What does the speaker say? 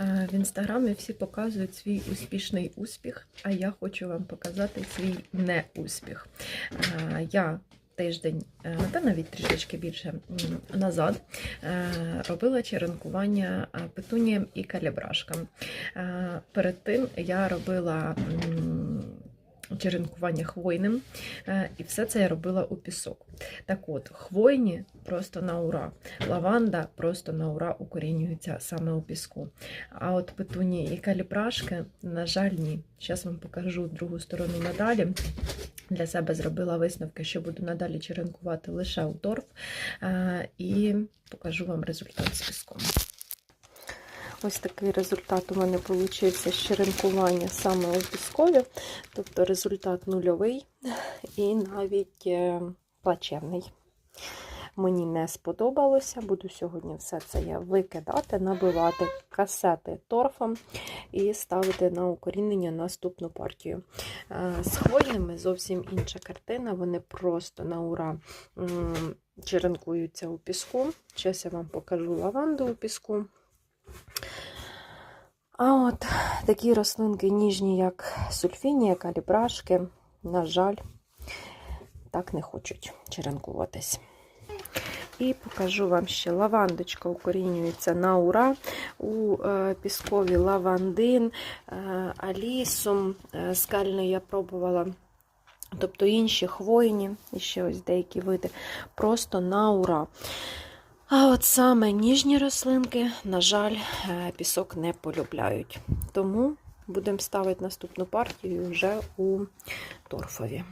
Е, В інстаграмі всі показують свій успішний успіх, а я хочу вам показати свій неуспіх. Е, Я тиждень, е, та навіть трішечки більше назад е, робила черенкування петунієм і калібрашкам. Е, Перед тим я робила черенкування хвойним, е, і все це я робила у пісок. Так от, хвойні просто на ура. Лаванда просто на ура укорінюється саме у піску. А от петуні і калібрашки, на жаль, ні. Зараз вам покажу другу сторону надалі. Для себе зробила висновки, що буду надалі черенкувати лише у торф. е, І покажу вам результат з піском. Ось такий результат у мене вийшов з черенкування саме у піскові. Тобто результат нульовий і навіть е, плачевний. Мені не сподобалося. Буду сьогодні все це я викидати, набивати касети торфом і ставити на укорінення наступну партію. Е, З хвойними зовсім інша картина. Вони просто на ура черенкуються у піску. Зараз я вам покажу лаванду у піску. А от такі рослинки ніжні, як сульфінія, калібрашки, на жаль, так не хочуть черенкуватись. І покажу вам ще лавандочка укорінюється на ура. У е, піскові лавандин, е, алісум, е, скальний я пробувала. Тобто інші хвойні, і ще ось деякі види, просто на ура. А от саме ніжні рослинки, на жаль, е, пісок не полюбляють. Тому будемо ставити наступну партію вже у торфові.